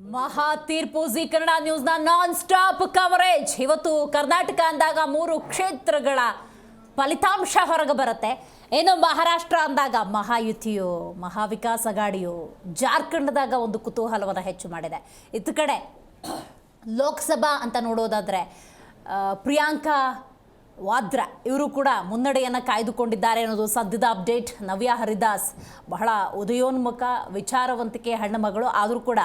ಮಹಾ ತೀರ್ಪು ಜಿ ಕನ್ನಡ ನ್ಯೂಸ್ನ ನಾನ್ ಸ್ಟಾಪ್ ಕವರೇಜ್ ಇವತ್ತು ಕರ್ನಾಟಕ ಅಂದಾಗ ಮೂರು ಕ್ಷೇತ್ರಗಳ ಫಲಿತಾಂಶ ಹೊರಗೆ ಬರುತ್ತೆ. ಏನು ಮಹಾರಾಷ್ಟ್ರ ಅಂದಾಗ ಮಹಾಯುತಿಯೋ, ಮಹಾವಿಕಾಸ ಅಗಾಡಿಯೋ ಜಾರ್ಖಂಡ್ದಾಗ ಒಂದು ಕುತೂಹಲವನ್ನು ಹೆಚ್ಚು ಮಾಡಿದೆ. ಇತ್ತ ಕಡೆ ಲೋಕಸಭಾ ಅಂತ ನೋಡೋದಾದರೆ ಪ್ರಿಯಾಂಕಾ ವಾದ್ರಾ, ಇವರು ಕೂಡ ಮುನ್ನಡೆಯನ್ನು ಕಾಯ್ದುಕೊಂಡಿದ್ದಾರೆ ಅನ್ನೋದು ಸದ್ಯದ ಅಪ್ಡೇಟ್. ನವ್ಯ ಹರಿದಾಸ್, ಬಹಳ ಉದಯೋನ್ಮುಖ, ವಿಚಾರವಂತಿಕೆ ಹೆಣ್ಣು ಮಗಳು, ಆದರೂ ಕೂಡ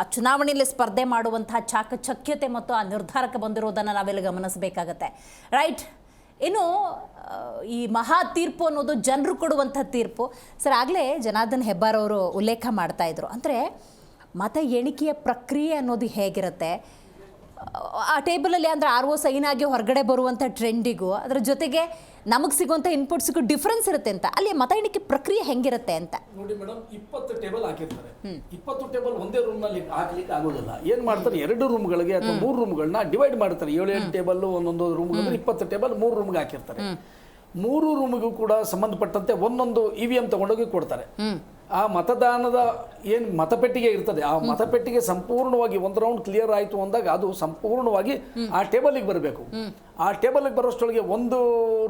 ಆ ಚುನಾವಣೆಯಲ್ಲಿ ಸ್ಪರ್ಧೆ ಮಾಡುವಂತಹ ಚಾಕಚಕ್ಯತೆ ಮತ್ತು ಆ ನಿರ್ಧಾರಕ್ಕೆ ಬಂದಿರೋದನ್ನು ನಾವೆಲ್ಲ ಗಮನಿಸಬೇಕಾಗತ್ತೆ. ರೈಟ್? ಇನ್ನು ಈ ಮಹಾ ತೀರ್ಪು ಅನ್ನೋದು ಜನರು ಕೊಡುವಂಥ ತೀರ್ಪು. ಸರ್, ಆಗಲೇ ಜನಾರ್ದನ್ ಹೆಬ್ಬಾರ್ ಅವರು ಉಲ್ಲೇಖ ಮಾಡ್ತಾ ಇದ್ರು. ಅಂದರೆ ಮತ ಎಣಿಕೆಯ ಪ್ರಕ್ರಿಯೆ ಅನ್ನೋದು ಹೇಗಿರುತ್ತೆ? ಆ ಟೇಬಲಲ್ಲಿ ಅಂದರೆ ಆರ್ ಓ ಸೈನ್ ಆಗಿ ಹೊರಗಡೆ ಬರುವಂಥ ಟ್ರೆಂಡಿಗೂ ಅದರ ಜೊತೆಗೆ ನಮಗೆ ಸಿಗುವಂಥ ಇನ್ಪುಟ್ಸ್ಗೂ ಡಿಫ್ರೆನ್ಸ್ ಇರುತ್ತೆ ಅಂತ. ಅಲ್ಲಿ ಮತ ಎಣಿಕೆ ಪ್ರಕ್ರಿಯೆ ಹೆಂಗಿರುತ್ತೆ ಅಂತ. ನೋಡಿ ಮೇಡಮ್ ಇಪ್ಪತ್ತು ಟೇಬಲ್ ಹಾಕಿರ್ತಾರೆ. ಇಪ್ಪತ್ತು ಟೇಬಲ್ ಒಂದೇ ರೂಮ್ನಲ್ಲಿ ಹಾಕ್ಲಿಕ್ಕೆ ಆಗೋದಿಲ್ಲ. ಏನು ಮಾಡ್ತಾರೆ? ಎರಡು ರೂಮ್ಗಳಿಗೆ ಅಥವಾ ಮೂರು ರೂಮ್ಗಳನ್ನ ಡಿವೈಡ್ ಮಾಡ್ತಾರೆ. ಏಳು ಏಳು ಟೇಬಲ್ ಒಂದೊಂದು ರೂಮ್ ಇಪ್ಪತ್ತು ಟೇಬಲ್ ಮೂರು ರೂಮ್ಗೆ ಹಾಕಿರ್ತಾರೆ. ಮೂರು ರೂಮ್ಗೂ ಕೂಡ ಸಂಬಂಧಪಟ್ಟಂತೆ ಒಂದೊಂದು ಇ ವಿ ಎಂ ತಗೊಂಡೋಗಿ ಕೊಡ್ತಾರೆ. ಆ ಮತದಾನದ ಏನು ಮತಪೆಟ್ಟಿಗೆ ಇರ್ತದೆ ಆ ಮತಪೆಟ್ಟಿಗೆ ಸಂಪೂರ್ಣವಾಗಿ ಒಂದು ರೌಂಡ್ ಕ್ಲಿಯರ್ ಆಯಿತು ಅಂದಾಗ ಅದು ಸಂಪೂರ್ಣವಾಗಿ ಆ ಟೇಬಲಿಗೆ ಬರಬೇಕು. ಆ ಟೇಬಲಿಗೆ ಬರೋಷ್ಟೊಳಗೆ ಒಂದು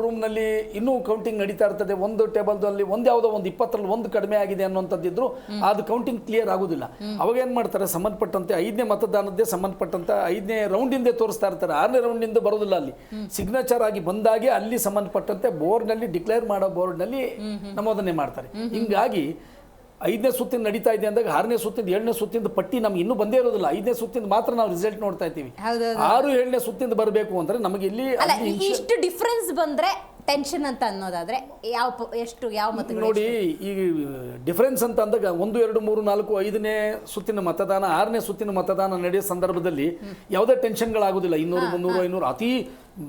ರೂಮ್ನಲ್ಲಿ ಇನ್ನೂ ಕೌಂಟಿಂಗ್ ನಡೀತಾ ಇರ್ತದೆ. ಒಂದು ಟೇಬಲ್ದಲ್ಲಿ ಒಂದು ಯಾವುದೋ ಒಂದು ಇಪ್ಪತ್ತರಲ್ಲಿ ಒಂದು ಕಡಿಮೆ ಆಗಿದೆ ಅನ್ನುವಂಥದ್ದಿದ್ರು ಅದು ಕೌಂಟಿಂಗ್ ಕ್ಲಿಯರ್ ಆಗೋದಿಲ್ಲ. ಅವಾಗ ಏನು ಮಾಡ್ತಾರೆ ಸಂಬಂಧಪಟ್ಟಂತೆ ಐದನೇ ಮತದಾನದ್ದೇ ಸಂಬಂಧಪಟ್ಟಂತೆ ಐದನೇ ರೌಂಡಿಂದೇ ತೋರಿಸ್ತಾ ಇರ್ತಾರೆ. ಆರನೇ ರೌಂಡಿಂದ ಬರೋದಿಲ್ಲ ಅಲ್ಲಿ. ಸಿಗ್ನೇಚರ್ ಆಗಿ ಬಂದಾಗೆ ಅಲ್ಲಿ ಸಂಬಂಧಪಟ್ಟಂತೆ ಬೋರ್ಡ್ನಲ್ಲಿ ಡಿಕ್ಲೇರ್ ಮಾಡೋ ಬೋರ್ಡ್ನಲ್ಲಿ ನಮೋದನೆ ಮಾಡ್ತಾರೆ. ಹಿಂಗಾಗಿ ಐದನೇ ಸುತ್ತಿನ ನಡೀತಾ ಇದೆ ಅಂದಾಗ ಆರನೇ ಸುತ್ತಿಂದ ಏಳನೇ ಸುತ್ತಿಂದ ಪಟ್ಟಿ ನಮ್ಗೆ ಇನ್ನೂ ಬಂದೇ ಇರೋದಿಲ್ಲ. ಐದನೇ ಸುತ್ತಿಂದ ಮಾತ್ರ ನಾವು ರಿಸಲ್ಟ್ ನೋಡ್ತಾ ಇದ್ದೀವಿ. ಆರು ಏಳನೇ ಸುತ್ತಿಂದ ಬರಬೇಕು ಅಂದ್ರೆ ನಮಗೆ ಇಲ್ಲಿ ಇಷ್ಟು ಡಿಫ್ರೆನ್ಸ್ ಬಂದ್ರೆ ಟೆನ್ಷನ್ ಅಂತ ಅನ್ನೋದಾದ್ರೆ ಯಾವ ಎಷ್ಟು ಯಾವ ಮತ ನೋಡಿ ಈ ಡಿಫರೆನ್ಸ್ ಅಂತ ಅಂದಾಗ ಒಂದು ಎರಡು ಮೂರು ನಾಲ್ಕು ಐದನೇ ಸುತ್ತಿನ ಮತದಾನ ಆರನೇ ಸುತ್ತಿನ ಮತದಾನ ನಡೆಯೋ ಸಂದರ್ಭದಲ್ಲಿ ಯಾವುದೇ ಟೆನ್ಷನ್ಗಳಾಗೋದಿಲ್ಲ ಇನ್ನೂರು ಮುನ್ನೂರು ಐನೂರು ಅತಿ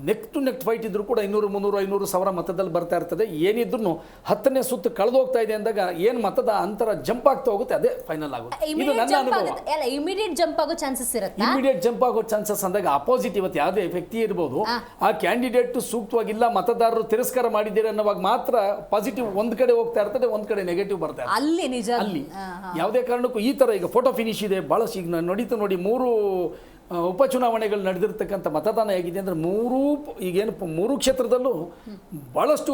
ನೆಕ್ ಟು ನೆಕ್ ಫೈಟ್ ಇದ್ದರೂ ಕೂಡ ಇನ್ನೂರು ಮುನ್ನೂರು ಐನೂರು ಸಾವಿರ ಮತದಲ್ಲಿ ಬರ್ತಾ ಇರ್ತದೆ. ಏನಿದ್ರು ಹತ್ತನೇ ಸುತ್ತು ಕಳೆದು ಹೋಗ್ತಾ ಇದೆ ಅಂದಾಗ ಏನು ಮತದ ಅಂತರ ಜಂಪ್ ಆಗ್ತಾ ಹೋಗುತ್ತೆ ಅದೇ ಫೈನಲ್ ಆಗುತ್ತೆ. ಇದು ಇಮಿಡಿಯೇಟ್ ನನ್ನ ಜಂಪ್ ಅನುಭವ. ಆಗುತ್ತೆ. ಅಲ್ಲ ಇಮಿಡಿಯೇಟ್ ಜಂಪ್ ಆಗೋ ಚಾನ್ಸಸ್ ಇರುತ್ತೆ? ಇಮಿಡಿಯೇಟ್ ಜಂಪ್ ಆಗೋ ಚಾನ್ಸಸ್ ಅಂದಾಗ ಅಪೋಸಿಟ್ ಇವತ್ತು ಯಾವುದೇ ವ್ಯಕ್ತಿ ಇರ್ಬೋದು ಆ ಕ್ಯಾಂಡಿಡೇಟ್ ಸೂಕ್ತವಾಗಿಲ್ಲ ಮತದಾರರು ತಿರಸ್ಕಾರ ಮಾಡಿದ್ದೀರಿ ಅನ್ನೋವಾಗ ಮಾತ್ರ ಪಾಸಿಟಿವ್ ಒಂದ್ ಕಡೆ ಹೋಗ್ತಾ ಇರ್ತದೆ ಒಂದ್ ಕಡೆ ನೆಗೆಟಿವ್ ಬರ್ತಾ ಇರ್ತದೆ. ಅಲ್ಲಿ ನಿಜ. ಅಲ್ಲಿ. ಯಾವುದೇ ಕಾರಣಕ್ಕೂ ಈ ತರ ಈಗ ಫೋಟೋ ಫಿನಿಶ್ ಇದೆ ಬಹಳ ಈಗ ನಾನು ನಡೀತು ನೋಡಿ ಮೂರು ಉಪಚುನಾವಣೆಗಳು ನಡೆದಿರ್ತಕ್ಕಂಥ ಮತದಾನ ಹೇಗಿದೆ ಅಂದ್ರೆ ಮೂರೂ ಈಗೇನು ಮೂರು ಕ್ಷೇತ್ರದಲ್ಲೂ ಭಾಳಷ್ಟು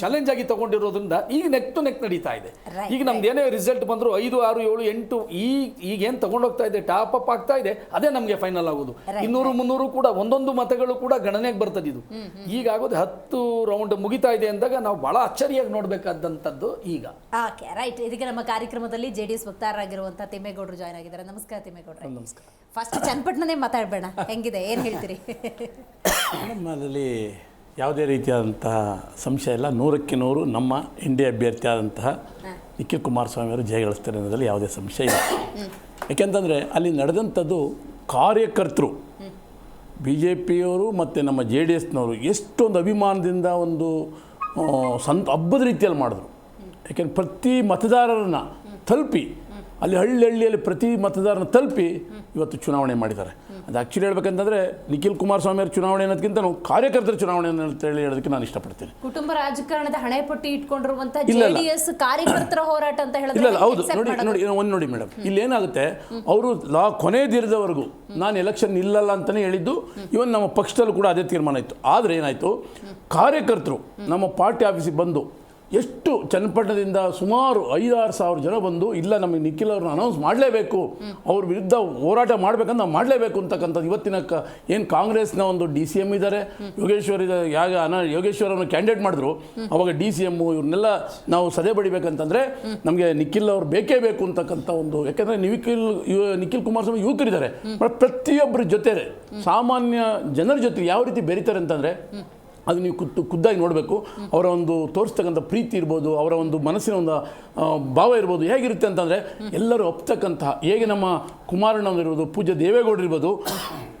ಚಾಲೆಂಜ್ ಆಗಿ ತಗೊಂಡಿರೋದ್ರಿಂದ ಈಗ ನೆಕ್ ಟು ನೆಕ್ ನಡೀತಾ ಇದೆ. ಈಗ ನಮ್ದು ಏನೇ ರಿಸಲ್ಟ್ ಬಂದ್ರು ಐದು ಆರು ಏಳು ಎಂಟು ಈ ಈಗ ಏನು ತಗೊಂಡೋಗ್ತಾ ಇದೆ ಟಾಪ್ ಅಪ್ ಆಗ್ತಾ ಇದೆ ಅದೇ ನಮಗೆ ಫೈನಲ್ ಆಗೋದು. ಇನ್ನೂರು ಮುನ್ನೂರು ಕೂಡ ಒಂದೊಂದು ಮತಗಳು ಕೂಡ ಗಣನೆಗೆ ಬರ್ತದೆ ಇದು. ಈಗ ಆಗೋದು ಹತ್ತು ರೌಂಡ್ ಮುಗಿತಾ ಇದೆ ಅಂದಾಗ ನಾವು ಬಹಳ ಅಚ್ಚರಿಯಾಗಿ ನೋಡಬೇಕಾದಂಥದ್ದು ಈಗ. ಓಕೆ ರೈಟ್ ಇದಕ್ಕೆ ನಮ್ಮ ಕಾರ್ಯಕ್ರಮದಲ್ಲಿ ಜೆ ಡಿ ಎಸ್ ವಕ್ತಾರರಾಗಿರುವಂಥ ತಿಮ್ಮೇಗೌಡರು ಜಾಯ್ನ್ ಆಗಿದ್ದಾರೆ. ನಮಸ್ಕಾರ ತಿಮ್ಮೇಗೌಡ್ರೆ. ನಮಸ್ಕಾರ. ಫಸ್ಟ್ ಚನ್ನಪಟ್ಟಣನೇ ಮಾತಾಡಬೇಡ. ಹೆಂಗಿದೆ? ಏನು ಹೇಳ್ತೀರಿ? ನಮ್ಮಲ್ಲಿ ಯಾವುದೇ ರೀತಿಯಾದಂತಹ ಸಂಶಯ ಇಲ್ಲ. ನೂರಕ್ಕೆ ನೂರು ನಮ್ಮ ಇಂಡಿಯಾ ಅಭ್ಯರ್ಥಿ ಆದಂತಹ ನಿಖಿಲ್ ಕುಮಾರಸ್ವಾಮಿ ಅವರು ಜಯಗಳಿಸ್ತಾರೆ ಅನ್ನೋದ್ರಲ್ಲಿ ಯಾವುದೇ ಸಂಶಯ ಇಲ್ಲ. ಯಾಕೆಂತಂದರೆ ಅಲ್ಲಿ ನಡೆದಂಥದ್ದು ಕಾರ್ಯಕರ್ತರು ಬಿ ಜೆ ಪಿಯವರು ಮತ್ತು ನಮ್ಮ ಜೆ ಡಿ ಎಸ್ನವರು ಎಷ್ಟೊಂದು ಅಭಿಮಾನದಿಂದ ಒಂದು ಸಂತ ಹಬ್ಬದ ರೀತಿಯಲ್ಲಿ ಮಾಡಿದ್ರು. ಯಾಕೆಂದ್ರೆ ಪ್ರತಿ ಮತದಾರರನ್ನು ತಲುಪಿ ಅಲ್ಲಿ ಹಳ್ಳಿ ಹಳ್ಳಿಯಲ್ಲಿ ಪ್ರತಿ ಮತದಾರನ ತಲುಪಿ ಇವತ್ತು ಚುನಾವಣೆ ಮಾಡಿದ್ದಾರೆ. ಅದು ಆ್ಯಕ್ಚುಲಿ ಹೇಳ್ಬೇಕಂತಂದರೆ ನಿಖಿಲ್ ಕುಮಾರಸ್ವಾಮಿ ಅವರ ಚುನಾವಣೆ ಅನ್ನೋದಕ್ಕಿಂತ ಕಾರ್ಯಕರ್ತರ ಚುನಾವಣೆ ಅಂತ ಹೇಳಿ ಹೇಳೋದಕ್ಕೆ ನಾನು ಇಷ್ಟಪಡ್ತೀನಿ. ಕುಟುಂಬ ರಾಜಕಾರಣದ ಹಣೆ ಪಟ್ಟಿ ಇಟ್ಕೊಂಡಿರುವಂತ ಇಲ್ಲ, ಜೆ ಇಲ್ಲ. ಡಿ ಎಸ್ ಕಾರ್ಯಕರ್ತರ ಹೋರಾಟ ಅಂತ ಹೇಳಿದ್ರೆ ಇಲ್ಲ ಹೌದು. ನೋಡಿ ನೋಡಿ ಒಂದು ನೋಡಿ ಮೇಡಮ್. ಇಲ್ಲಿ ಏನಾಗುತ್ತೆ ಅವರು ಲಾ ಕೊನೆ ದಿನದವರೆಗೂ ನಾನು ಎಲೆಕ್ಷನ್ ಇಲ್ಲಲ್ಲ ಅಂತಲೇ ಹೇಳಿದ್ದು ಇವನ್ ನಮ್ಮ ಪಕ್ಷದಲ್ಲೂ ಕೂಡ ಅದೇ ತೀರ್ಮಾನ ಇತ್ತು. ಆದರೆ ಏನಾಯಿತು ಕಾರ್ಯಕರ್ತರು ನಮ್ಮ ಪಾರ್ಟಿ ಆಫೀಸಿಗೆ ಬಂದು ಎಷ್ಟು ಚನ್ನಪಟ್ಟಣದಿಂದ ಸುಮಾರು ಐದಾರು ಸಾವಿರ ಜನ ಬಂದು, ಇಲ್ಲ, ನಮಗೆ ನಿಖಿಲ್ ಅವ್ರನ್ನ ಅನೌನ್ಸ್ ಮಾಡಲೇಬೇಕು, ಅವ್ರ ವಿರುದ್ಧ ಹೋರಾಟ ಮಾಡಬೇಕಂತ ನಾವು ಮಾಡಲೇಬೇಕು ಅಂತಕ್ಕಂಥದ್ದು ಇವತ್ತಿನ ಕ, ಏನು ಕಾಂಗ್ರೆಸ್ನ ಒಂದು ಡಿ ಸಿ ಎಂ ಇದ್ದಾರೆ ಯೋಗೇಶ್ವರ್ ಇದ್ದಾರೆ ಯಾಗ, ಅನ, ಯೋಗೇಶ್ವರ್ ಅವ್ರನ್ನ ಕ್ಯಾಂಡಿಡೇಟ್ ಮಾಡಿದ್ರು, ಅವಾಗ ಡಿ ಸಿ ಎಮ್ಮು ಇವ್ರನ್ನೆಲ್ಲ ನಾವು ಸದೆ ಬಡಿಬೇಕಂತಂದರೆ ನಮಗೆ ನಿಖಿಲ್ ಅವ್ರು ಬೇಕೇ ಬೇಕು ಅಂತಕ್ಕಂಥ ಒಂದು, ಯಾಕೆಂದರೆ ನಿಖಿಲ್ ನಿಖಿಲ್ ಕುಮಾರಸ್ವಾಮಿ ಯುವಕರಿದ್ದಾರೆ, ಪ್ರತಿಯೊಬ್ಬರ ಜೊತೆ ಸಾಮಾನ್ಯ ಜನರ ಜೊತೆ ಯಾವ ರೀತಿ ಬೆರೀತಾರೆ ಅಂತಂದರೆ ಅದು ನೀವು ಕುತ್ತು ಖುದ್ದಾಗಿ ನೋಡಬೇಕು. ಅವರ ಒಂದು ತೋರಿಸ್ತಕ್ಕಂಥ ಪ್ರೀತಿ ಇರ್ಬೋದು, ಅವರ ಒಂದು ಮನಸ್ಸಿನ ಒಂದು ಭಾವ ಇರ್ಬೋದು, ಹೇಗಿರುತ್ತೆ ಅಂತಂದರೆ ಎಲ್ಲರೂ ಒಪ್ತಕ್ಕಂತಹ, ಹೇಗೆ ನಮ್ಮ ಕುಮಾರಣ್ಣವ್ರು ಇರ್ಬೋದು ಪೂಜ್ಯ ದೇವೇಗೌಡರು ಇರ್ಬೋದು,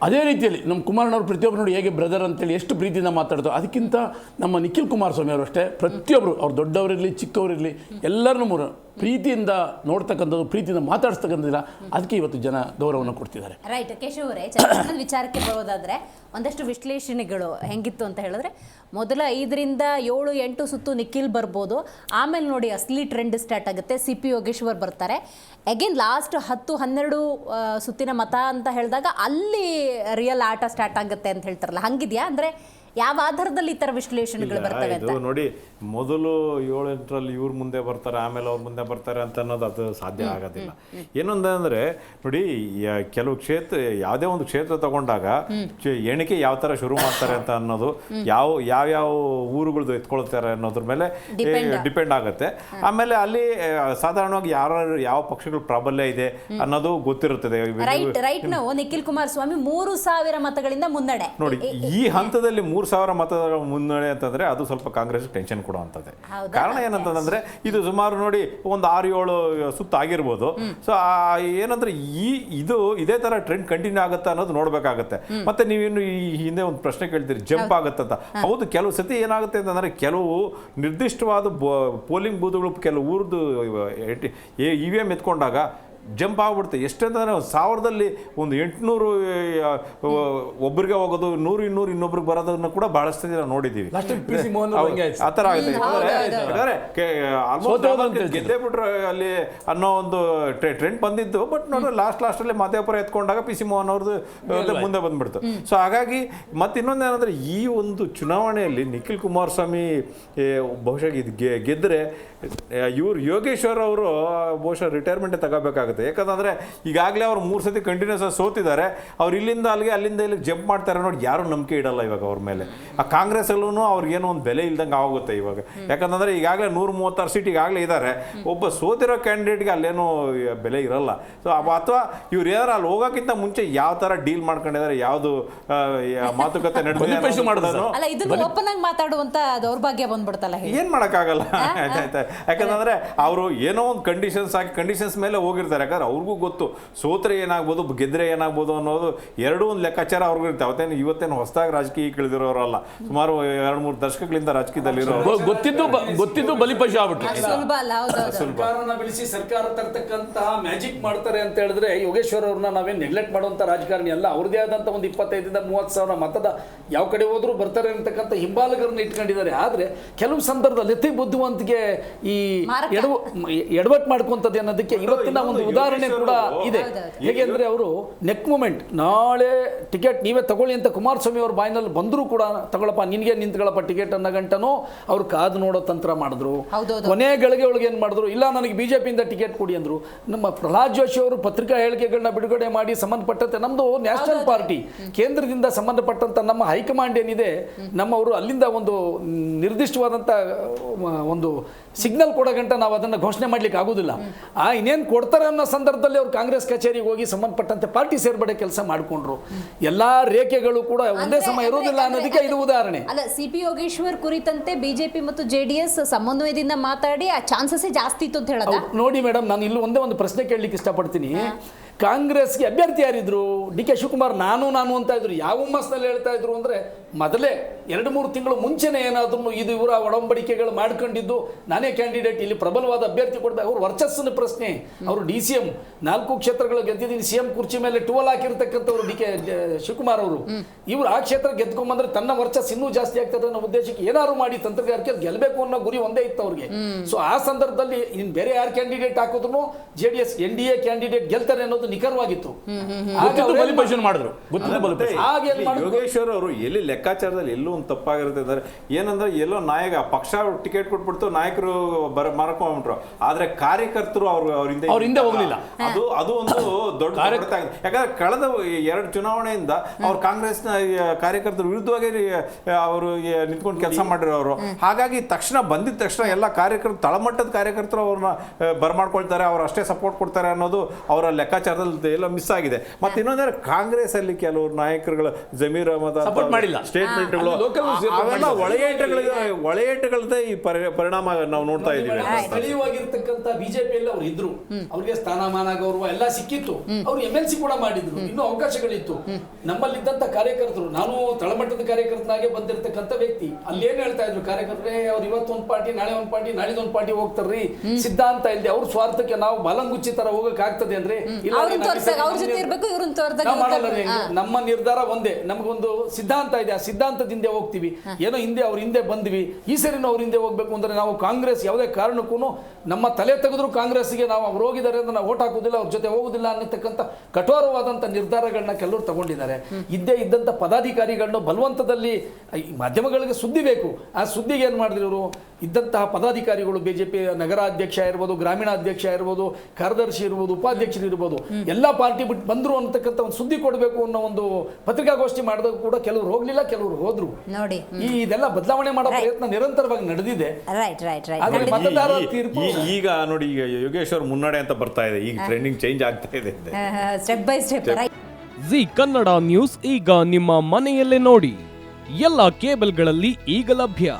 ಅದೇ ರೀತಿಯಲ್ಲಿ ನಮ್ಮ ಕುಮಾರಣ್ಣವ್ರು ಪ್ರತಿಯೊಬ್ಬರು ನೋಡಿ ಹೇಗೆ ಬ್ರದರ್ ಅಂತೇಳಿ ಎಷ್ಟು ಪ್ರೀತಿಯಿಂದ ಮಾತಾಡ್ತಾರೆ, ಅದಕ್ಕಿಂತ ನಮ್ಮ ನಿಖಿಲ್ ಕುಮಾರಸ್ವಾಮಿ ಅವರು ಅಷ್ಟೇ ಪ್ರತಿಯೊಬ್ಬರು ಅವ್ರು ದೊಡ್ಡವರಿರಲಿ, ಚಿಕ್ಕವರಿರಲಿ, ಎಲ್ಲರನ್ನೂ ಮೂರ ಪ್ರೀತಿಯಿಂದ ನೋಡ್ತಕ್ಕಂಥದ್ದು, ಪ್ರೀತಿಯಿಂದ ಮಾತಾಡಿಸ್ತಕ್ಕಂಥದ್ದಿಲ್ಲ. ಅದಕ್ಕೆ ಇವತ್ತು ಜನ ಗೌರವವನ್ನು ಕೊಡ್ತಿದ್ದಾರೆ. ರೈಟ್ ಕೇಶವ್ ಅವರೇ ವಿಚಾರಕ್ಕೆ ಬರೋದಾದ್ರೆ ಒಂದಷ್ಟು ವಿಶ್ಲೇಷಣೆಗಳು ಹೆಂಗಿತ್ತು ಅಂತ ಹೇಳಿದ್ರೆ, ಮೊದಲ ಐದರಿಂದ ಏಳು, ಎಂಟು ಸುತ್ತು ನಿಖಿಲ್ ಬರ್ಬೋದು. ಆಮೇಲೆ ನೋಡಿ ಅಸ್ಲಿ ಟ್ರೆಂಡ್ ಸ್ಟಾರ್ಟ್ ಆಗುತ್ತೆ. ಸಿ ಪಿ ಯೋಗೇಶ್ವರ್ ಬರ್ತಾರೆ. ಅಗೇನ್ ಲಾಸ್ಟ್ ಹತ್ತು, ಹನ್ನೆರಡು ಸುತ್ತಿನ ಮತ ಅಂತ ಹೇಳಿದಾಗ ಅಲ್ಲಿ ರಿಯಲ್ ಆಟ ಸ್ಟಾರ್ಟ್ ಆಗುತ್ತೆ ಅಂತ ಹೇಳ್ತಾರಲ್ಲ, ಹಂಗಿದೆಯಾ? ಅಂದ್ರೆ ಯಾವ ಆಧಾರದಲ್ಲಿ ಈ ತರ ವಿಶ್ಲೇಷಣೆಗಳು ಬರ್ತವೆ ಇದು ನೋಡಿ ಮೊದಲು ಏಳೆಂಟರಲ್ಲಿ ಇವ್ರ ಮುಂದೆ ಬರ್ತಾರೆ ಆಮೇಲೆ ಅವ್ರ ಮುಂದೆ ಬರ್ತಾರೆ ಅಂತ ಅನ್ನೋದು ಅದು ಸಾಧ್ಯ ಆಗೋದಿಲ್ಲ. ಏನೊಂದಂದ್ರೆ ನೋಡಿ ಕೆಲವು ಕ್ಷೇತ್ರ ಯಾವುದೇ ಒಂದು ಕ್ಷೇತ್ರ ತಗೊಂಡಾಗ ಎಣಿಕೆ ಯಾವ ತರ ಶುರು ಮಾಡ್ತಾರೆ ಅಂತ ಅನ್ನೋದು ಯಾವ ಯಾವ್ಯಾವ ಊರುಗಳದ್ದು ಎತ್ಕೊಳ್ತಾರೆ ಅನ್ನೋದ್ರ ಮೇಲೆ ಡಿಪೆಂಡ್ ಆಗುತ್ತೆ. ಆಮೇಲೆ ಅಲ್ಲಿ ಸಾಧಾರಣವಾಗಿ ಯಾರ ಯಾವ ಪಕ್ಷಗಳ ಪ್ರಾಬಲ್ಯ ಇದೆ ಅನ್ನೋದು ಗೊತ್ತಿರುತ್ತದೆ. ನಿಖಿಲ್ ಕುಮಾರಸ್ವಾಮಿ ಮೂರು ಸಾವಿರ ಮತಗಳಿಂದ ಮುನ್ನಡೆ. ನೋಡಿ ಈ ಹಂತದಲ್ಲಿ ಮೂರ್ ಸಾವಿರ ಮತದಾರರ ಮುನ್ನಡೆ ಅಂತಂದ್ರೆ ಅದು ಸ್ವಲ್ಪ ಕಾಂಗ್ರೆಸ್ ಟೆನ್ಷನ್ ಕೊಡುವಂಥದ್ದೇ ಹೌದಾ? ಕಾರಣ ಏನಂತಂದ್ರೆ ಇದು ಸುಮಾರು ನೋಡಿ ಒಂದು ಆರು ಏಳು ಸುತ್ತ ಆಗಿರ್ಬೋದು ಸೊ ಏನಂದ್ರೆ ಈ ಇದು ಇದೇ ತರ ಟ್ರೆಂಡ್ ಕಂಟಿನ್ಯೂ ಆಗುತ್ತೆ ಅನ್ನೋದು ನೋಡ್ಬೇಕಾಗತ್ತೆ. ಮತ್ತೆ ನೀವಿನ್ನು ಈ ಹಿಂದೆ ಒಂದು ಪ್ರಶ್ನೆ ಕೇಳ್ತೀರಿ ಜಂಪ್ ಆಗುತ್ತಂತ. ಹೌದು ಕೆಲವು ಸತಿ ಏನಾಗುತ್ತೆ ಅಂತಂದ್ರೆ ಕೆಲವು ನಿರ್ದಿಷ್ಟವಾದ ಪೋಲಿಂಗ್ ಬೂತ್ಗಳು ಕೆಲವು ಊರ್ದು ಇ ವಿ ಎಂ ಎತ್ಕೊಂಡಾಗ ಜಂಪ್ ಆಗ್ಬಿಡುತ್ತೆ ಎಷ್ಟಂತಂದ್ರೆ ಒಂದು ಸಾವಿರದಲ್ಲಿ ಒಂದು ಎಂಟುನೂರು ಒಬ್ಬರಿಗೆ ಹೋಗೋದು ನೂರು ಇನ್ನೂರು ಇನ್ನೊಬ್ರಿಗೆ ಬರೋದನ್ನ ಕೂಡ ಬಹಳಷ್ಟು ಜನ ನೋಡಿದ್ದೀವಿ. ಆ ಥರ ಆಗುತ್ತೆ. ಗೆದ್ದೇ ಬಿಟ್ರೆ ಅಲ್ಲಿ ಅನ್ನೋ ಒಂದು ಟ್ರೆಂಡ್ ಬಂದಿದ್ದು ಬಟ್ ನೋಡ್ರೆ ಲಾಸ್ಟ್ ಲಾಸ್ಟಲ್ಲಿ ಮಧ್ಯಪುರ ಎತ್ಕೊಂಡಾಗ ಪಿ ಸಿ ಮೋಹನ್ ಅವ್ರದ್ದು ಮುಂದೆ ಬಂದ್ಬಿಡ್ತು. ಸೊ ಹಾಗಾಗಿ ಮತ್ತೆ ಇನ್ನೊಂದೇನಂದ್ರೆ ಈ ಒಂದು ಚುನಾವಣೆಯಲ್ಲಿ ನಿಖಿಲ್ ಕುಮಾರಸ್ವಾಮಿ ಏ, ಬಹುಶಃ ಇದು ಗೆ- ಇವರು ಇವ್ರು ಯೋಗೇಶ್ವರ್ ಅವರು ಬಹುಶಃ ರಿಟೈರ್ಮೆಂಟ್ ತಗೋಬೇಕಾಗುತ್ತೆ. ಯಾಕಂತಂದ್ರೆ ಈಗಾಗಲೇ ಅವ್ರು ಮೂರು ಸತಿ ಕಂಟಿನ್ಯೂಸ್ ಆಗಿ ಸೋತಿದ್ದಾರೆ. ಅವ್ರು ಇಲ್ಲಿಂದ ಅಲ್ಲಿಗೆ ಅಲ್ಲಿಂದ ಇಲ್ಲಿಗೆ ಜಂಪ್ ಮಾಡ್ತಾರೆ ನೋಡಿ ಯಾರು ನಂಬಿಕೆ ಇಡಲ್ಲ ಇವಾಗ ಅವ್ರ ಮೇಲೆ. ಆ ಕಾಂಗ್ರೆಸ್ ಅಲ್ಲೂ ಅವ್ರಿಗೇನೋ ಒಂದು ಬೆಲೆ ಇಲ್ದಂಗೆ ಆಗುತ್ತೆ ಇವಾಗ. ಯಾಕಂತಂದರೆ ಈಗಾಗಲೇ ನೂರ ಮೂವತ್ತಾರು ಸೀಟ್ ಈಗಾಗಲೇ ಇದ್ದಾರೆ ಒಬ್ಬ ಸೋತಿರೋ ಕ್ಯಾಂಡಿಡೇಟ್ಗೆ ಅಲ್ಲೇನೋ ಬೆಲೆ ಇರಲ್ಲ. ಸೊ ಅಥವಾ ಇವ್ರು ಏನಾರು ಅಲ್ಲಿ ಹೋಗೋಕ್ಕಿಂತ ಮುಂಚೆ ಯಾವ ಥರ ಡೀಲ್ ಮಾಡ್ಕೊಂಡಿದ್ದಾರೆ ಯಾವುದು ಮಾತುಕತೆ ಬಲಿಪಶು ಮಾಡೋದು ನಡೆದಿದೆ ಅಲ್ಲ ಇದನ್ನು ಓಪನ್ ಆಗಿ ಮಾತಾಡುವಂತ ದೌರ್ಭಾಗ್ಯ ಬಂದ್ಬಿಡ್ತಲ್ಲ ಏನ್ ಮಾಡಕ್ಕಾಗಲ್ಲ? ಆಯ್ತಾ ಯಾಕಂದ್ರೆ ಅವರು ಏನೋ ಒಂದು ಕಂಡೀಷನ್ಸ್ ಹಾಕಿ ಕಂಡೀಷನ್ಸ್ ಮೇಲೆ ಹೋಗಿರ್ತಾರೆ. ಯಾಕಂದ್ರೆ ಅವ್ರಿಗೂ ಗೊತ್ತು. ಸೋತ್ರೆ ಏನಾಗ್ಬೋದು ಗೆದ್ರೆ ಏನಾಗ್ಬೋದು ಅನ್ನೋದು ಎರಡೂ ಒಂದು ಲೆಕ್ಕಾಚಾರ ಅವ್ರಿಗೂ ಇರುತ್ತೆ ಅವತ್ತೇನು ಇವತ್ತೇನು ಹೊಸದಾಗಿ ರಾಜಕೀಯ ಇಳಿದಿರೋರಲ್ಲ ಸುಮಾರು ಎರಡು ಮೂರು ದಶಕಗಳಿಂದ ರಾಜಕೀಯದಲ್ಲಿರೋ ಗೊತ್ತಿದ್ದು ಗೊತ್ತಿದ್ದು ಬಲಿಪಶು ಆಗ್ಬಿಟ್ಟು ಬೆಳೆಸಿ ಸರ್ಕಾರ ತರ್ತಕ್ಕಂತಹ ಮ್ಯಾಜಿಕ್ ಮಾಡ್ತಾರೆ ಅಂತ ಹೇಳಿದ್ರೆ ಯೋಗೇಶ್ವರ್ ಅವ್ರನ್ನ ನಾವೇನು ನೆಗ್ಲೆಕ್ಟ್ ಮಾಡುವಂತ ರಾಜಕಾರಣಿ ಅಲ್ಲ. ಅವ್ರದೇ ಆದಂತ ಒಂದು ಇಪ್ಪತ್ತೈದಿಂದ ಮೂವತ್ತು ಸಾವಿರ ಮತದ ಯಾವ ಕಡೆ ಹೋದ್ರೂ ಬರ್ತಾರೆ ಅಂತಕ್ಕಂಥ ಹಿಂಬಾಲಕರನ್ನ ಇಟ್ಕೊಂಡಿದ್ದಾರೆ. ಆದ್ರೆ ಕೆಲವು ಸಂದರ್ಭದಲ್ಲಿ ಅತಿ ಬುದ್ಧಿವಂತಿಗೆ ಈ. ಎಡವು ಎಡವಟ್ ಮಾಡ್ಕೊಂತದ್ದು ಅನ್ನೋದಕ್ಕೆ ಇವತ್ತಿನ ಒಂದು ಉದಾಹರಣೆ ಕೂಡ ಇದೆ. ಹೇಗೆ ಅಂದ್ರೆ ಅವರು ನೆಕ್ ಮೂಮೆಂಟ್ ನಾಳೆ ಟಿಕೆಟ್ ನೀವೇ ತಗೊಳ್ಳಿ ಅಂತ ಕುಮಾರಸ್ವಾಮಿ ಅವ್ರ ಬಾಯಿನಲ್ಲಿ ಬಂದರೂ ಕೂಡ ತಗೊಳಪ್ಪ ನಿನಗೆ ನಿಂತ್ಕೊಳ್ಳಪ್ಪ ಟಿಕೆಟ್ ಅನ್ನೋ ಗಂಟನೂ ಅವ್ರು ಕಾದು ನೋಡೋ ತಂತ್ರ ಮಾಡಿದ್ರು. ಕೊನೆ ಗಳಿಗೆ ಒಳಗೆ ಏನು ಮಾಡಿದ್ರು ಇಲ್ಲ ನನಗೆ ಬಿಜೆಪಿಯಿಂದ ಟಿಕೆಟ್ ಕೊಡಿ ಅಂದ್ರು. ನಮ್ಮ ಪ್ರಹ್ಲಾದ್ ಜೋಶಿ ಅವರು ಪತ್ರಿಕಾ ಹೇಳಿಕೆಗಳನ್ನ ಬಿಡುಗಡೆ ಮಾಡಿ ಸಂಬಂಧಪಟ್ಟಂತೆ ನಮ್ಮದು ನ್ಯಾಷನಲ್ ಪಾರ್ಟಿ ಕೇಂದ್ರದಿಂದ ಸಂಬಂಧಪಟ್ಟಂತ ನಮ್ಮ ಹೈಕಮಾಂಡ್ ಏನಿದೆ ನಮ್ಮವರು ಅಲ್ಲಿಂದ ಒಂದು ನಿರ್ದಿಷ್ಟವಾದಂಥ ಒಂದು ಸಿಗ್ನಲ್ ಕೊಡೋ ಗಂಟ ನಾವು ಅದನ್ನು ಘೋಷಣೆ ಮಾಡ್ಲಿಕ್ಕೆ ಆಗೋದಿಲ್ಲ. ಆ ಇನ್ನೇನು ಕೊಡ್ತಾರೆ ಅನ್ನೋ ಸಂದರ್ಭದಲ್ಲಿ ಅವ್ರು ಕಾಂಗ್ರೆಸ್ ಕಚೇರಿಗೆ ಹೋಗಿ ಸಂಬಂಧಪಟ್ಟಂತೆ ಪಾರ್ಟಿ ಸೇರ್ಪಡೆ ಕೆಲಸ ಮಾಡಿಕೊಂಡ್ರು. ಎಲ್ಲಾ ರೇಖೆಗಳು ಕೂಡ ಒಂದೇ ಸಮಯ ಇರುವುದಿಲ್ಲ ಇರೋದಿಲ್ಲ ಅನ್ನೋದಕ್ಕೆ ಇದು ಉದಾಹರಣೆ. ಅಲ್ಲ ಸಿ ಪಿ ಯೋಗೇಶ್ವರ್ ಕುರಿತಂತೆ ಬಿಜೆಪಿ ಮತ್ತು ಜೆಡಿಎಸ್ ಸಮನ್ವಯದಿಂದ ಮಾತಾಡಿ ಆ ಚಾನ್ಸಸ್ ಜಾಸ್ತಿ ಇತ್ತು ಅಂತ ಹೇಳೋದು? ನೋಡಿ ಮೇಡಮ್ ನಾನು ಇಲ್ಲಿ ಒಂದೇ ಒಂದು ಪ್ರಶ್ನೆ ಕೇಳಲಿಕ್ಕೆ ಇಷ್ಟಪಡ್ತೀನಿ. ಕಾಂಗ್ರೆಸ್ಗೆ ಅಭ್ಯರ್ಥಿ ಯಾರಿದ್ರು? ಡಿ ಕೆ ಶಿವಕುಮಾರ್ ನಾನು ನಾನು ಅಂತ ಇದ್ರು. ಯಾವ ಹುಮ್ಮಸ್ನಲ್ಲಿ ಹೇಳ್ತಾ ಇದ್ರು ಅಂದ್ರೆ ಮೊದಲೇ ಎರಡು ಮೂರು ತಿಂಗಳು ಮುಂಚೆನೆ ಏನಾದ್ರು ಇದು ಇವರ ಒಡಂಬಡಿಕೆಗಳು ಮಾಡ್ಕೊಂಡಿದ್ದು ನಾನೇ ಕ್ಯಾಂಡಿಡೇಟ್. ಇಲ್ಲಿ ಪ್ರಬಲವಾದ ಅಭ್ಯರ್ಥಿ ಕೊಡ್ಬೇಕು ಅವ್ರ ವರ್ಚಸ್ಸಿನ ಪ್ರಶ್ನೆ. ಅವರು ಡಿ ಸಿ ಎಂ ನಾಲ್ಕು ಕ್ಷೇತ್ರಗಳು ಗೆದ್ದಿದ್ದೀನಿ. ಸಿ ಎಂ ಕುರ್ಚಿ ಮೇಲೆ ಟುವಲ್ ಹಾಕಿರ್ತಕ್ಕಂಥವ್ರು ಡಿ ಕೆ ಶಿವಕುಮಾರ್ ಅವರು. ಇವರು ಆ ಕ್ಷೇತ್ರ ಗೆದ್ಕೊಂಬಂದ್ರೆ ತನ್ನ ವರ್ಚಸ್ ಇನ್ನೂ ಜಾಸ್ತಿ ಆಗ್ತದೆ ಅನ್ನೋ ಉದ್ದೇಶಕ್ಕೆ ಏನಾದ್ರು ಮಾಡಿ ತಂತ್ರಗಾರಿಕೆ ಗೆಲ್ಲಬೇಕು ಅನ್ನೋ ಗುರಿ ಒಂದೇ ಇತ್ತು ಅವ್ರಿಗೆ. ಸೊ ಆ ಸಂದರ್ಭದಲ್ಲಿ ಇನ್ ಬೇರೆ ಯಾರು ಕ್ಯಾಂಡಿಡೇಟ್ ಹಾಕಿದ್ರು J D S N D A candidate ಗೆಲ್ತಾರೆ ಅನ್ನೋದು ನಿಖರವಾಗಿತ್ತು. ಮಾಡಿದ್ರು. ಏನ್ ಇಲ್ಲಿ ಯೋಗೇಶ್ವರ್ ಅವರು ಎಲ್ಲಿ ಲೆಕ್ಕಾಚಾರದಲ್ಲಿ ಎಲ್ಲೂ ಒಂದು ತಪ್ಪಾಗಿರುತ್ತೆ ಅಂದ್ರೆ ಏನಂದ್ರೆ ಎಲ್ಲೋ ನಾಯಕ ಪಕ್ಷ ಟಿಕೆಟ್ ಕೊಟ್ಬಿಡ್ತು ನಾಯಕರು ಬರ ಮಾರ್ಕೊಂಡ್ಬಿಟ್ರು. ಆದ್ರೆ ಕಾರ್ಯಕರ್ತರು ಅವ್ರು ಅವರಿಂದ ಅವರಿಂದ ಅವ್ರ ಹಿಂದೆ ಹೋಗ್ಲಿಲ್ಲ. ಅದು ಅದು ಒಂದು ದೊಡ್ಡ. ಯಾಕಂದ್ರೆ ಕಳೆದ ಎರಡು ಚುನಾವಣೆಯಿಂದ ಅವ್ರು ಕಾಂಗ್ರೆಸ್ನ ಕಾರ್ಯಕರ್ತರ ವಿರುದ್ಧವಾಗಿ ಅವರು ನಿಂತ್ಕೊಂಡು ಕೆಲಸ ಮಾಡಿರೋರು ಹಾಗಾಗಿ ತಕ್ಷಣ ಬಂದಿದ ತಕ್ಷಣ ಎಲ್ಲ ಕಾರ್ಯಕರ್ತರು ತಳಮಟ್ಟದ ಕಾರ್ಯಕರ್ತರು ಅವ್ರನ್ನ ಬರಮಾಡ್ಕೊಳ್ತಾರೆ ಅವ್ರು ಅಷ್ಟೇ ಸಪೋರ್ಟ್ ಕೊಡ್ತಾರೆ ಅನ್ನೋದು ಅವರ ಲೆಕ್ಕಾಚಾರ. ವಿಚಾರದಲ್ಲಿ ಎಲ್ಲ ಮಿಸ್ ಆಗಿದೆ. ಮತ್ತೆ ಇನ್ನೊಂದ್ರೆ ಕಾಂಗ್ರೆಸ್ ಅಲ್ಲಿ ಕೆಲವರು ನಾಯಕರುಗಳ ಜಮೀರ್ ಅಹಮದ್. ಸ್ಟೇಟ್ಮೆಂಟ್ಗಳು ಅವೆಲ್ಲ. ಒಳಗೇಟಗಳಿಗೆ ಒಳಗೇಟಗಳದ್ದೇ ಈ ಪರಿಣಾಮ ನಾವು ನೋಡ್ತಾ ಇದ್ದೀವಿ. ಸ್ಥಳೀಯವಾಗಿರ್ತಕ್ಕಂಥ ಬಿಜೆಪಿಯಲ್ಲಿ ಅವ್ರು ಇದ್ರು. ಅವ್ರಿಗೆ ಸ್ಥಾನಮಾನ ಗೌರವ ಎಲ್ಲ ಸಿಕ್ಕಿತ್ತು. ಅವ್ರು ಎಂ ಎಲ್ ಸಿ ಕೂಡ ಮಾಡಿದ್ರು. ಇನ್ನೂ ಅವಕಾಶಗಳಿತ್ತು. ನಮ್ಮಲ್ಲಿದ್ದಂತ ಕಾರ್ಯಕರ್ತರು ನಾನು ತಳಮಟ್ಟದ ಕಾರ್ಯಕರ್ತನಾಗೆ ಬಂದಿರತಕ್ಕಂಥ ವ್ಯಕ್ತಿ ಅಲ್ಲಿ ಏನ್ ಹೇಳ್ತಾ ಇದ್ರು? ಕಾರ್ಯಕರ್ತರೇ ಅವ್ರು ಇವತ್ತೊಂದು ಪಾರ್ಟಿ ನಾಳೆ ಒಂದ್ ಪಾರ್ಟಿ ನಾಳಿದೊಂದು ಪಾರ್ಟಿ ಹೋಗ್ತಾರ್ರಿ. ಸಿದ್ಧಾಂತ ಇಲ್ಲದೆ ಅವ್ರ ಸ್ವಾರ್ಥಕ್ಕೆ ನಾವು ಬಲಂಗುಚ್ಚಿ ತರ ಹೋಗಕ್ ಆಗ್ತದೆ ಅಂದ್ರೆ ಇಲ್ಲ, ಅವ್ರನ್ನ ಅವ್ರ ನಮ್ಮ ಜೊತೆ ನಿರ್ಧಾರ- ಇರ್ಬೇಕು ಇವ್ರನ್ನ ತೋರ್ದಾಗ ನಾವು ಮಾಡಲ್ಲ ರೀ. ನಮ್ಮ ನಿರ್ಧಾರ ಒಂದೇ. ನಮಗೊಂದು ಸಿದ್ಧಾಂತ ಇದೆ. ಆ ಸಿದ್ಧಾಂತದಿಂದ ಹೋಗ್ತೀವಿ. ಏನೋ ಹಿಂದೆ ಅವ್ರ ಹಿಂದೆ ಬಂದ್ವಿ. ಈ ಸರಿನೂ ಅವ್ರ ಹಿಂದೆ ಹೋಗ್ಬೇಕು ಅಂದ್ರೆ ನಾವು ಕಾಂಗ್ರೆಸ್ ಯಾವುದೇ ಕಾರಣಕ್ಕೂ ನಮ್ಮ ತಲೆ ತೆಗೆದ್ರು ಕಾಂಗ್ರೆಸ್ಗೆ ನಾವು ಅವ್ರು ಹೋಗಿದ್ದಾರೆ ಅಂತ ನಾವು ಓಟ್ ಹಾಕುದಿಲ್ಲ ಅವ್ರ ಜೊತೆ ಹೋಗುದಿಲ್ಲ ಅನ್ನತಕ್ಕಂಥ ಕಠೋರವಾದಂಥ ನಿರ್ಧಾರಗಳನ್ನ ಕೆಲವರು ತಗೊಂಡಿದ್ದಾರೆ. ಇದ್ದೇ ಇದ್ದಂಥ ಪದಾಧಿಕಾರಿಗಳನ್ನು ಬಲವಂತದಲ್ಲಿ ಈ ಮಾಧ್ಯಮಗಳಿಗೆ ಸುದ್ದಿ ಬೇಕು. ಆ ಸುದ್ದಿಗೆ ಏನು ಮಾಡಿದ್ರು ಇವರು? ಇದ್ದಂತಹ ಪದಾಧಿಕಾರಿಗಳು ಬಿಜೆಪಿ ನಗರಾಧ್ಯಕ್ಷ ಇರ್ಬೋದು ಗ್ರಾಮೀಣ ಅಧ್ಯಕ್ಷ ಇರ್ಬೋದು ಕಾರ್ಯದರ್ಶಿ ಇರ್ಬೋದು ಉಪಾಧ್ಯಕ್ಷರು ಇರ್ಬೋದು ಎಲ್ಲ ಪಾರ್ಟಿ ಬಿಟ್ಟು ಬಂದ್ರು ಅಂತಕ್ಕಂಥ ಒಂದು ಸುದ್ದಿ ಕೊಡಬೇಕು ಅನ್ನೋ ಒಂದು ಪತ್ರಿಕಾಗೋಷ್ಠಿ ಮಾಡಿದಾಗ ಕೂಡ ಕೆಲವರು ಹೋಗ್ಲಿಲ್ಲ ಕೆಲವರು ಹೋದ್ರು. ನೋಡಿ ಈ ಇದೆಲ್ಲ ಬದಲಾವಣೆ ಮಾಡೋ ಪ್ರಯತ್ನ ನಿರಂತರವಾಗಿ ನಡೆದಿದೆ. ರೈಟ್ ರೈಟ್ ಆದ್ರೆ ರೈಟ್ ಮತದಾರರ ತೀರ್ಪು ಈ- ಈಗ ನೋಡಿ ಈಗ ಯೋಗೇಶ್ವರ್ ಮುನ್ನಡೆ ಅಂತ ಬರ್ತಾ ಇದೆ. ಈಗ ಟ್ರೆಂಡಿಂಗ್ ಚೇಂಜ್ ಆಗ್ತಾ ಇದೆ step by step right Zee Kannada news ಈಗ ನಿಮ್ಮ ಮನೆಯಲ್ಲೇ ನೋಡಿ. ಎಲ್ಲ ಕೇಬಲ್ಗಳಲ್ಲಿ ಈಗ ಲಭ್ಯ.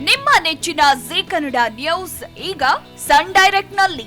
ನಿಮ್ಮ ನೆಚ್ಚಿನ ಜಿ ಕನ್ನಡ ನ್ಯೂಸ್ ಈಗ ಸನ್ ಡೈರೆಕ್ಟ್ನಲ್ಲಿ